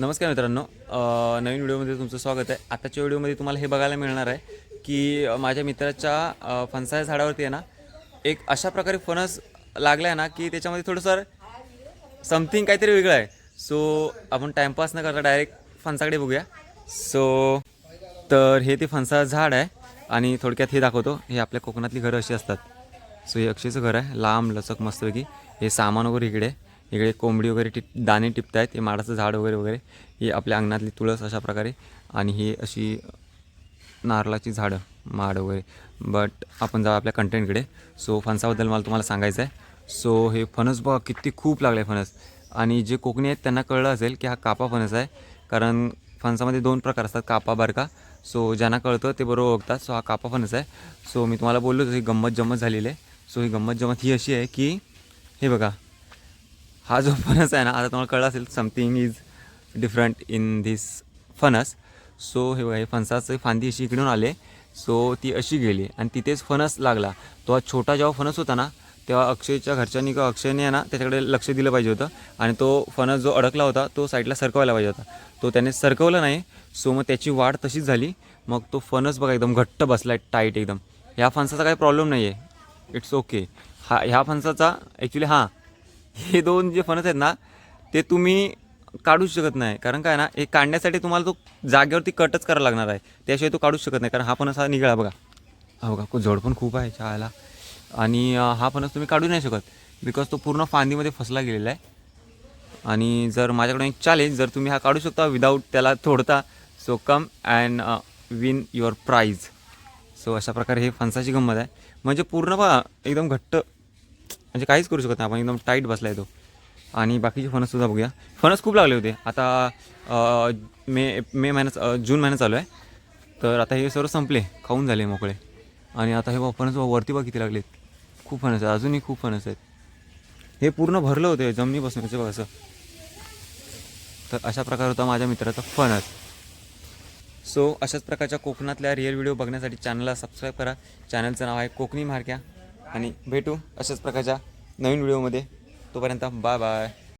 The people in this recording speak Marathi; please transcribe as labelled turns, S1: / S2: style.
S1: नमस्कार मित्रांनो. नवीन व्हिडिओमध्ये तुमचं स्वागत आहे. आताच्या व्हिडिओमध्ये तुम्हाला हे बघायला मिळणार आहे की माझ्या मित्राच्या फणसाच्या झाडावरती आहे ना एक अशा प्रकारे फणस लागला आहे ना की त्याच्यामध्ये थोडंसं समथिंग काहीतरी वेगळं आहे. सो आपण टाईमपास न करता डायरेक्ट फणसाकडे बघूया. सो तर हे ते फणसाचं झाड आहे आणि थोडक्यात हे दाखवतो. हे आपल्या कोकणातली घरं अशी असतात. सो हे अक्षयचं घर आहे. लांब लचक मस्तपैकी हे सामान वगैरे इकडे आहे. इकडे कोंबडी वगैरे टिप दाणे टिपत आहेत हे माडाचं झाड वगैरे वगैरे ही आपल्या अंगणातली तुळस अशा प्रकारे आणि ही अशी नारळाची झाडं माड वगैरे. बट आपण जाऊ आपल्या कंटेंटकडे सो फणसाबद्दल मला तुम्हाला सांगायचं आहे सो हे फणस बघा किती खूप लागले फणस. आणि जे कोकणी आहेत त्यांना कळलं असेल की हा कापा फणस आहे. कारण फणसामध्ये दोन प्रकार असतात कापा बारका. सो ज्यांना कळतं ते बरोबर ओळखतात. सो हा कापा फणस आहे. सो मी तुम्हाला बोललो तर ही गंमत जम्मत झालेली आहे. सो ही गंमत जम्मत ही अशी आहे की हे बघा. हा जो फणस आहे ना आता तुम्हाला कळलं असेल something is different in this फणस सो हे हे फणसाचं फांदी अशी इकडून आले सो ती अशी गेली आणि तिथेच फणस लागला. तो हा छोटा जेव्हा फणस होता ना तेव्हा अक्षयच्या घरच्यांनी किंवा अक्षयने आहे ना त्याच्याकडे लक्ष दिलं पाहिजे होतं. आणि तो फणस जो अडकला होता तो साईडला सरकवायला पाहिजे होता. तो त्याने सरकवलं नाही. सो मग त्याची वाढ तशीच झाली. मग तो फणस बघा एकदम घट्ट बसला आहे टाईट एकदम. ह्या फणसाचा काही प्रॉब्लेम नाही आहे इट्स ओके हा ह्या फणसाचा ॲक्च्युली हां हे दोन जे फणस आहेत ना ते तुम्ही काढूच शकत नाही. कारण काय ना हे काढण्यासाठी तुम्हाला तो जागेवरती कटच करायला लागणार आहे. त्याशिवाय तो काढूच शकत नाही. कारण हा फणस हा निघाला बघा. हा बघा खूप जड पण खूप आहे चहाला. आणि हा फणस तुम्ही काढू नाही शकत. बिकॉज तो पूर्ण फांदीमध्ये फसला गेलेला आहे. आणि जर माझ्याकडून एक चॅलेंज जर तुम्ही हा काढू शकता विदाऊट त्याला तोडता so come and win your prize so अशा प्रकारे हे फणसाची गंमत आहे. म्हणजे पूर्ण बघा एकदम घट्ट म्हणजे काहीच करू शकत नाही. आपण एकदम टाईट बसला आहे तो. आणि बाकीचे फणससुद्धा बघूया. फणस खूप लागले होते. आता मे मे महिन्यात जून महिना चालू आहे. तर आता हे सर्व संपले. खाऊन झाले मोकळे. आणि आता हे बा फणस वरती बघा किती लागलेत. खूप फणस आहेत. अजूनही खूप फणस आहेत. हे पूर्ण भरलं होतं जमिनीपासून. बसून बघा असं. तर अशा प्रकार होता माझ्या मित्राचा फणस सो अशाच प्रकारच्या कोकणातल्या रिअल व्हिडिओ बघण्यासाठी चॅनलला सबस्क्राईब करा. चॅनलचं नाव आहे कोकणी मारक्या आणि भेटू अशाच प्रकारच्या नवीन व्हिडिओमध्ये. तोपर्यंत बाय बाय.